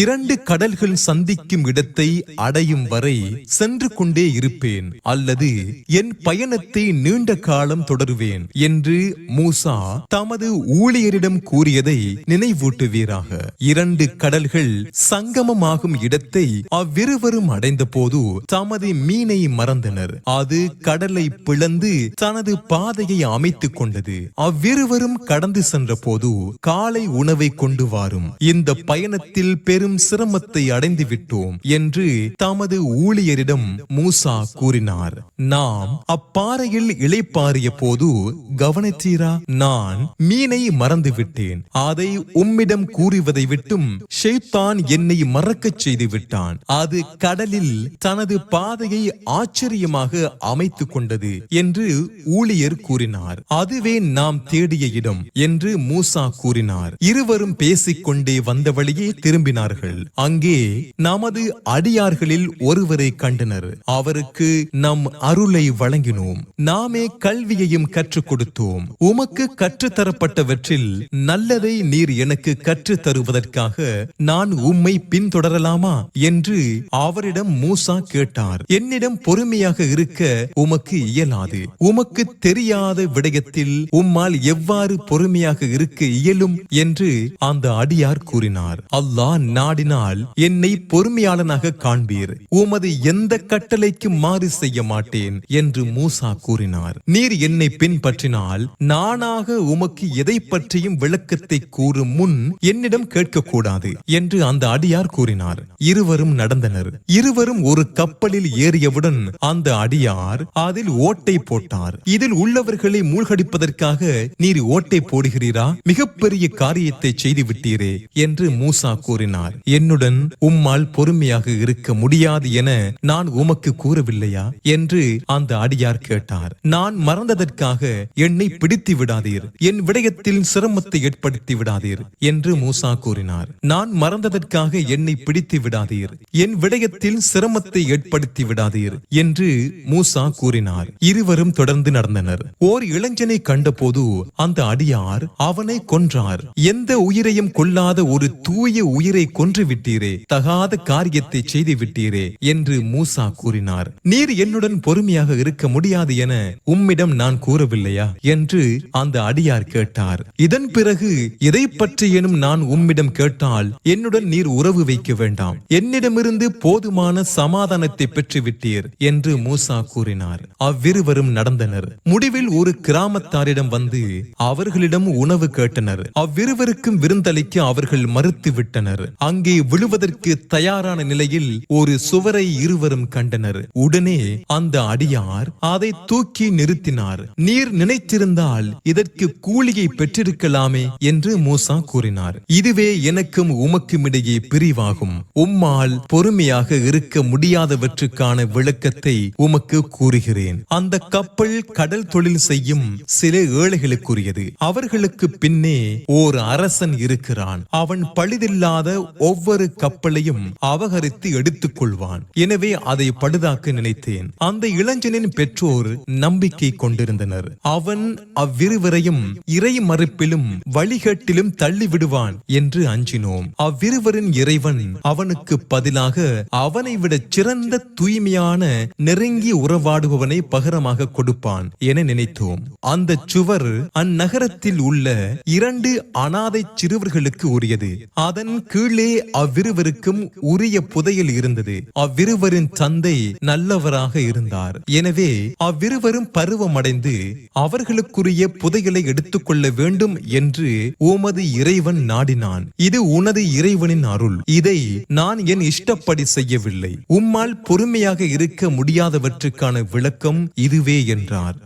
இரண்டு கடல்கள் சந்திக்கும் இடத்தை அடையும் வரை சென்று கொண்டே இருப்பேன் அல்லது என் பயணத்தை நீண்ட காலம் தொடருவேன் என்று மூசா தமது ஊழியரிடம் கூறியதை நினைவூட்டுவீராக. இரண்டு கடல்கள் சங்கமமாகும் இடத்தை அவ்விருவரும் அடைந்த போது தமது மீனை மறந்தனர். அது கடலை பிளந்து தனது பாதையை அமைத்துக் கொண்டது. அவ்விருவரும் கடந்து சென்ற போது காலை உணவை கொண்டு வாரும். இந்த பயணத்தில் பெரும் சிரமத்தை அடைந்து விட்டோம் என்று தமது ஊழியரிடம் மூசா கூறினார். நாம் அப்பாறையில் இளைப்பாறிய போது கவனித்தீரா? நான் மீனை மறந்துவிட்டேன். அதை உம்மிடம் கூறுவதை விட்டும் ஷெய்தான் என்னை மறக்கச் செய்து விட்டான் அது கடலில் தனது பாதையை ஆச்சரியமாக அமைத்துக் கொண்டது என்று ஊழியர் கூறினார். அதுவே நாம் தேடிய இடம் என்று மூசா கூறினார். இருவரும் பேசிக்கொண்டே வந்த வழியே திரும்பினார்கள். அங்கே நமது அடியார்களில் ஒருவரை கண்டனர். அவருக்கு நம் அருளை வழங்கினோம். நாமே கல்வியையும் கற்றுக் கொடுத்தோம். உமக்கு கற்றுத்தரப்பட்டவற்றில் நல்லதை நீர் எனக்கு கற்றுத் தருவதற்காக நான் உம்மை பின்தொடரலாமா? என்று அவரிடம் மூசா கேட்டார். என்னிடம் பொறுமையாக இருக்க உமக்கு இயலாது. உமக்கு தெரியாத விடயத்தில் உம்மால் எவ்வாறு பொறுமையாக இருக்க இயலும்? என்று அந்த அடியார் கூறினார். அல்லாஹ் நாடினால் என்னை பொறுமையாளனாக காண்பீர். உமது எந்த கட்டளைக்கு மாறு செய்ய மாட்டேன் என்று மூசா கூறினார். நீர் என்னை பின்பற்றினால் நானாக உமக்கு எதை பற்றியும் விளக்கத்தை கூறும் முன் என்னிடம் கேட்கக்கூடாது என்று அந்த அடியார் கூறினார். இருவரும் நடந்தனர். இருவரும் ஒரு கப்பலில் ஏறியவுடன் அந்த அடியார் அதில் ஓட்டை போட்டார். இதில் உள்ளவர்களை மூழ்கடிப்பதற்காக நீர் ஓட்டை போடுகிறீரா? மிகப்பெரிய காரியத்தை செய்து விட்டீரே என்று மூசா கூறினார். என்னுடன் உம்மால் பொறுமையாக இருக்க முடியாது என நான் உமக்கு கூறவில்லையா? என்று அந்த அடியார் கேட்டார் நான் மறந்ததற்காக என்னை பிடித்து விடாதீர் என் விடயத்தில் சிரமத்தை ஏற்படுத்தி விடாதீர் என்று மூசா கூறினார். நான் மறந்ததற்காக என்னை பிடித்து விடாதீர் என் விடயத்தில் சிரமத்தை ஏற்படுத்தி விடாதீர் என்று மூசா கூறினார். இருவரும் தொடர்ந்து நடந்தனர். ஓர் இளைஞனை கண்டபோது அந்த அடியார் அவனை கொன்றார். எந்த உயிரையும் கொல்லாத ஒரு தூய உயிரை கொன்று விட்டீரே தகாத காரியத்தை செய்து விட்டீரே என்று மூசா கூறினார். நீர் என்னுடன் பொறுமையாக இருக்க முடியாது என உம்மிடம் நான் கூறவில்லையா? என்று அந்த அடியார் கேட்டார். இதன் பிறகு எதை பற்றியேனும் நான் உம்மிடம் கேட்டால் என்னுடன் நீர் உறவு வைக்க வேண்டாம். என்னிடமிருந்து போதுமான சமாதானத்தை பெற்று விட்டீர் என்று மூசா கூறினார். அவ்விருவரும் நடந்தனர். முடிவில் ஒரு கிராமத்தாரிடம் வந்து அவர்களிடம் உணவு கேட்டனர். அவ்விருவருக்கும் விருந்தளிக்க அவர்கள் மறுத்து விட்டனர் அங்கே விழுவதற்கு தயாரான நிலையில் ஒரு சுவரை இருவரும் கண்டனர். உடனே அந்த அடியார் அதை தூக்கி நிறுத்தினார். நீர் நினைத்திருந்தால் இதற்கு கூலியை பெற்றிருக்கலாமே என்று மூசா கூறினார். இதுவே எனக்கும் உமக்கும் இடையே பிரிவாகும். உம்மால் பொறுமையாக இருக்க முடியாதவற்றுக்கான விளக்கத்தை உமக்கு கூறுகிறேன். அந்த கப்பல் கடல் தொழில் செய்யும் சில ஏழைகளுக்குரியது. அவர்களுக்கு பின்னே ஓர் அரசன் இருக்கிறான். அவன் பழுதில்லாத ஒவ்வொரு கப்பலையும் அபகரித்து எடுத்துக் கொள்வான் எனவே அதை பழுதாக்க நினைத்தேன். அந்த இளைஞனின் பெற்றோர் நம்பிக்கை கொண்டிருந்தனர். அவன் அவ்விருவரையும் இறை மறுப்பிலும் வழிகட்டிலும் தள்ளி விடுவான் என்று அஞ்சினோம். அவ்விருவரின் இறைவன் அவனுக்கு பதிலாக அவனை விட சிறந்த தூய்மையான நெருங்கி உறவாடுபவனை பகரமாக கொடுப்பான் என நினைத்தோம். அந்த சுவர் அந்நகரத்தில் உள்ள இரண்டு அனாதை சிறுவர்களுக்கு உரியது. அதன் கீழே அவ்விருவருக்கும் உரிய புதையல் இருந்தது. அவ்விருவரின் தந்தை நல்லவராக இருந்தார். எனவே அவ்விருவரும் பருவமடைந்து அவர்களுக்குரிய புதையலை எடுத்துக்கொள்ள வேண்டும் என்று உமது இறைவன் நாடினான். இது உனது இறைவனின் அருள். இதை நான் என் இஷ்டப்படி செய்யவில்லை. உம்மால் பொறுமையாக இருக்க முடியாதவற்றுக்கான விளக்கம் இதுவே என்றார்.